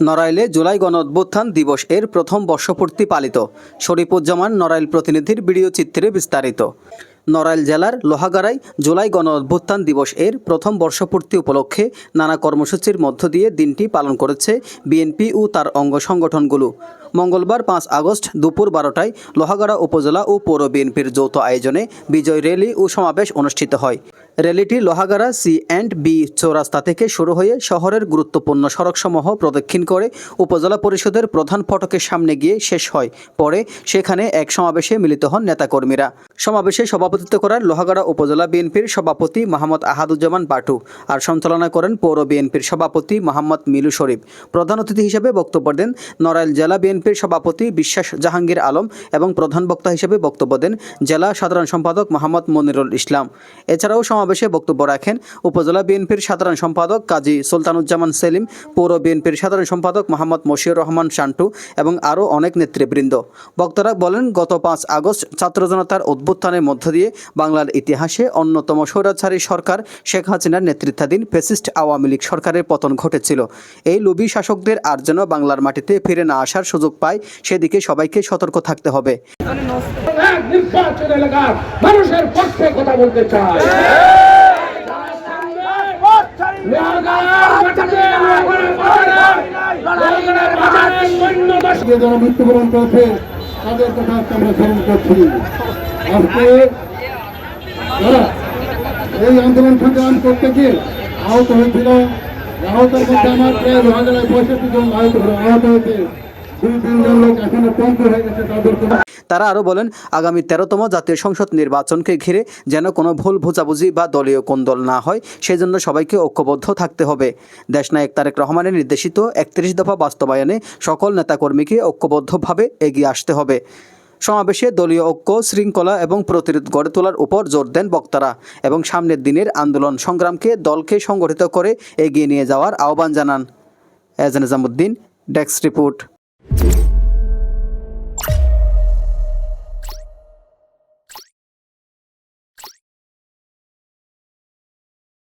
নড়াইলে জুলাই গণ অভ্যুত্থান দিবস এর প্রথম বর্ষপূর্তি পালিত। শরীফুজ্জামান নড়াইল প্রতিনিধির ভিডিও চিত্রে বিস্তারিত। নড়াইল জেলার লোহাগাড়ায় জুলাই গণ অভ্যুত্থান দিবস এর প্রথম বর্ষপূর্তি উপলক্ষে নানা কর্মসূচির মধ্য দিয়ে দিনটি পালন করেছে বিএনপি ও তার অঙ্গ সংগঠনগুলো। মঙ্গলবার পাঁচ আগস্ট দুপুর বারোটায় লোহাগাড়া উপজেলা ও পৌর বিএনপির যৌথ আয়োজনে বিজয় র্যালি ও সমাবেশ অনুষ্ঠিত হয়। র্যালিটি লোহাগাড়া সি অ্যান্ড বি চৌরাস্তা থেকে শুরু হয়ে শহরের গুরুত্বপূর্ণ সড়কসমূহ প্রদক্ষিণ করে উপজেলা পরিষদের প্রধান ফটকের সামনে গিয়ে শেষ হয়। পরে সেখানে এক সমাবেশে মিলিত হন নেতাকর্মীরা। সমাবেশে সভাপতিত্ব করেন লোহাগাড়া উপজেলা বিএনপির সভাপতি মোহাম্মদ আহাদুজ্জামান বাটু আর সঞ্চালনা করেন পৌর বিএনপির সভাপতি মোহাম্মদ মিলু শরীফ। প্রধান অতিথি হিসেবে বক্তব্য দেন নড়াইল জেলা বিএনপির সভাপতি বিশ্বাস জাহাঙ্গীর আলম এবং প্রধান বক্তা হিসেবে বক্তব্য দেন জেলা সাধারণ সম্পাদক মোহাম্মদ মনিরুল ইসলাম। এছাড়াও সমাবেশে বক্তব্য রাখেন উপজেলা বিএনপির সাধারণ সম্পাদক কাজী সুলতানুজ্জামান সেলিম, পৌর বিএনপির সাধারণ সম্পাদক মোহাম্মদ মশিউর রহমান শান্টু এবং আরও অনেক নেতৃবৃন্দ। বক্তারা বলেন, গত পাঁচ আগস্ট ছাত্র জনতার উদ্বোধনের মধ্য দিয়ে বাংলার ইতিহাসে অন্যতম স্বৈরাচারী সরকার শেখ হাসিনার নেতৃত্বাধীন ফেসিস্ট আওয়ামী লীগ সরকারের পতন ঘটেছিল। এই লোভী শাসকদের আর যেন বাংলার মাটিতে ফিরে না আসার সুযোগ পায়, সেদিকে সবাইকে সতর্ক থাকতে হবে। এক নির্বাচন এলাকার মানুষের পক্ষে কথা বলতে আজকে এই আন্দোলন আহত হয়েছে। দুই তিনজন লোক এখনও পঙ্গু হয়ে গেছে তাদের তারা আরও বলেন, আগামী তেরোতম জাতীয় সংসদ নির্বাচনকে ঘিরে যেন কোনো ভুল বোঝাবুঝি বা দলীয় কোন্দল না হয়, সেজন্য সবাইকে ঐক্যবদ্ধ থাকতে হবে। দেশনায়ক তারেক রহমানের নির্দেশিত একত্রিশ দফা বাস্তবায়নে সকল নেতাকর্মীকে ঐক্যবদ্ধভাবে এগিয়ে আসতে হবে। সমাবেশে দলীয় ঐক্য, শৃঙ্খলা এবং প্রতিরোধ গড়ে তোলার উপর জোর দেন বক্তারা এবং সামনের দিনের আন্দোলন সংগ্রামকে দলকে সংগঠিত করে এগিয়ে নিয়ে যাওয়ার আহ্বান জানান। Ejan Nizamuddin, desk report.